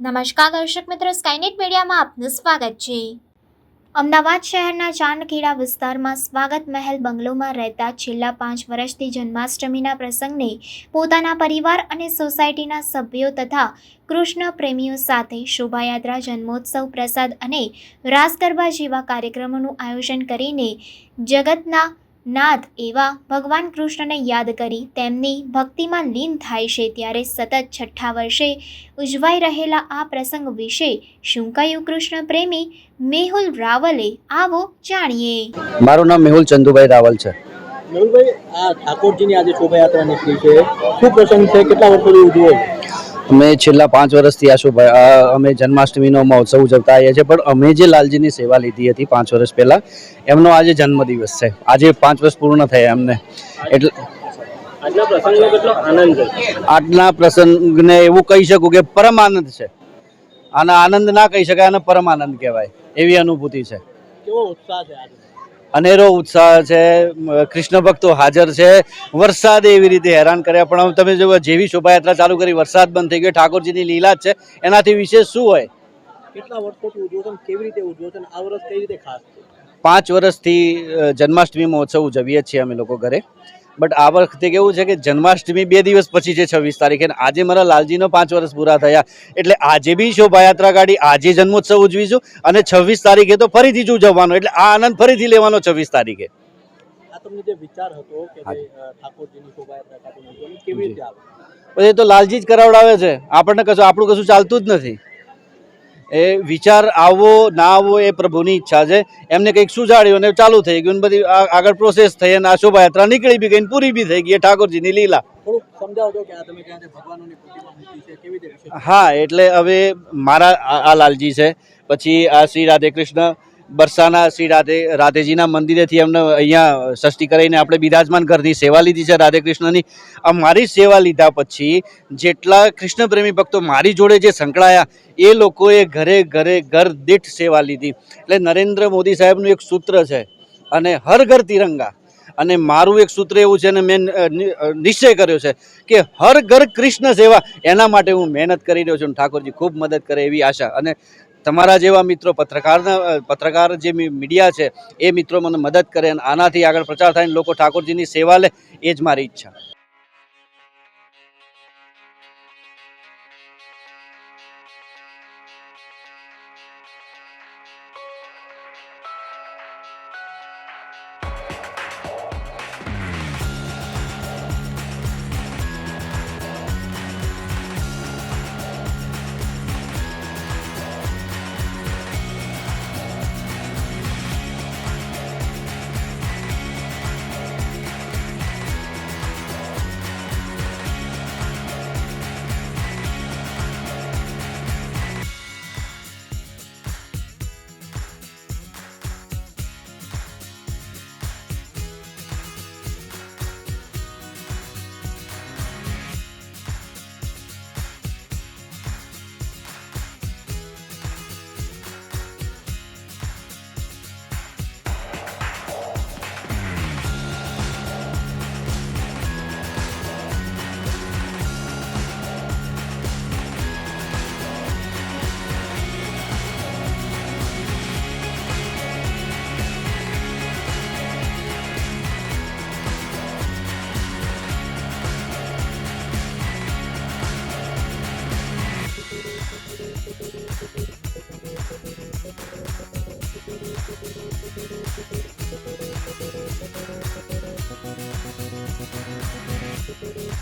નમસ્કાર દર્શક મિત્રો સ્કાયનેટ મીડિયામાં આપનું સ્વાગત છે. અમદાવાદ શહેરના ચાંદખેડા વિસ્તારમાં સ્વાગત મહેલ બંગલોમાં રહેતા છેલ્લા પાંચ વર્ષથી જન્માષ્ટમીના પ્રસંગને પોતાના પરિવાર અને સોસાયટીના સભ્યો તથા કૃષ્ણ પ્રેમીઓ સાથે શોભાયાત્રા, જન્મોત્સવ, પ્રસાદ અને રાસ ગરબા જેવા કાર્યક્રમોનું આયોજન કરીને જગતના નાથ એવા ભગવાન કૃષ્ણને યાદ કરી તેમની ભક્તિમાં લીન થાય છે ત્યારે સતત છઠ્ઠા વર્ષે ઉજવાઈ રહેલા આ પ્રસંગ વિશે શું કહ્યું કૃષ્ણ પ્રેમી? મેહુલ રાવલે આવો જાણીએ. મારું નામ મેહુલ ચંદુભાઈ રાવલ છે. મેહુલભાઈ આ ઠાકોરજીની આજે શોભાયાત્રા નીકળી છે. શું પ્રસંગ છે? કેટલા વર્ષોથી ઉજવો છો? અમે છેલ્લા પાંચ વર્ષથી આ શોભા અમે જન્માષ્ટમીનો મહોત્સવ ઉજવતા આવીએ છીએ પણ અમે જે લાલજીની સેવા લીધી હતી પાંચ વર્ષ પહેલાં એમનો આજે જન્મદિવસ છે. આજે પાંચ વર્ષ પૂર્ણ થયા એમને. એટલે આજના છે? પ્રસંગને એવું કહી શકું કે પરમ આનંદ છે. આને આનંદ ના કહી શકાય આને પરમાનંદ કહેવાય. એવી અનુભૂતિ છે. કેવો ઉત્સાહ છે આજે? અનેરો ઉત્સાહ છે કૃષ્ણ ભક્તો હાજર છે. વરસાદ એવી રીતે હેરાન કર્યા પણ તમે જો જેવી શોભાયાત્રા ચાલુ કરી વરસાદ બંધ થઈ ગયો ઠાકોરજીની લીલા જ છે. એનાથી વિશેષ શું હોય? કેટલા વર્ષોથી ઉજવો કેવી રીતે ઉજવો છો આ વર્ષ કઈ રીતે ખાસ પાંચ વર્ષથી જન્માષ્ટમી મહોત્સવ ઉજવીએ છીએ અમે લોકો ઘરે. બટ આ વખતે કેવું છે કે જન્માષ્ટમી બે દિવસ પછી છે છવ્વીસ તારીખે અને આજે મારા લાલજીનો પાંચ વર્ષ પૂરા થયા. એટલે આજે બી શોભાયાત્રા કાઢી આજે જન્મોત્સવ ઉજવીશું અને છવ્વીસ તારીખે તો ફરીથી જ ઉજવવાનો. એટલે આ આનંદ ફરીથી લેવાનો છવ્વીસ તારીખે. જે વિચાર હતો કે ઠાકોરજીની શોભાયાત્રા કેવી રીતે આવે પછી એ તો લાલજી જ કરાવડાવે છે. આપણને કશું આપણું કશું ચાલતું જ નથી. એ વિચાર આવવો ના આવવો એ પ્રભુની ઈચ્છા છે. એમને કંઈક સુજાડ્યું અને ચાલુ થઈ ગયું બધી આ- આગળ પ્રોસેસ થઈ અને આ શોભાયાત્રા નીકળી બી ગઈ ને પૂરી બી થઈ ગઈ ઠાકોરજીની લીલા. હા એટલે હવે મારા આ લાલજી છે. પછી આ શ્રી રાધે કૃષ્ણ બરસાના શ્રી રાધે રાધેજીના મંદિરેથી એમને અહીંયા સૃષ્ટિ કરીને આપણે બિરાજમાન ઘરની સેવા લીધી છે રાધે કૃષ્ણની આ મારી સેવા લીધા પછી જેટલા કૃષ્ણ ભક્તો મારી જોડે જે સંકળાયા, એ લોકોએ ઘરે ઘરે ઘર દીઠ સેવા લીધી. એટલે નરેન્દ્ર મોદી સાહેબનું એક સૂત્ર છે, અને હર ઘર તિરંગા. અને મારું એક સૂત્ર એવું છે, અને મેં નિશ્ચય કર્યો છે કે હર ઘર કૃષ્ણ સેવા, એના માટે હું મહેનત કરી રહ્યો છું ઠાકોરજી ખૂબ મદદ કરે એવી આશા. અને તમારા જેવા મિત્રો પત્રકારના પત્રકાર જે મીડિયા છે, એ મિત્રો મને મદદ કરે અને આનાથી આગળ પ્રચાર થાય લોકો ઠાકોરજીની સેવા લે, એ જ મારી ઈચ્છા. Thank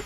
you.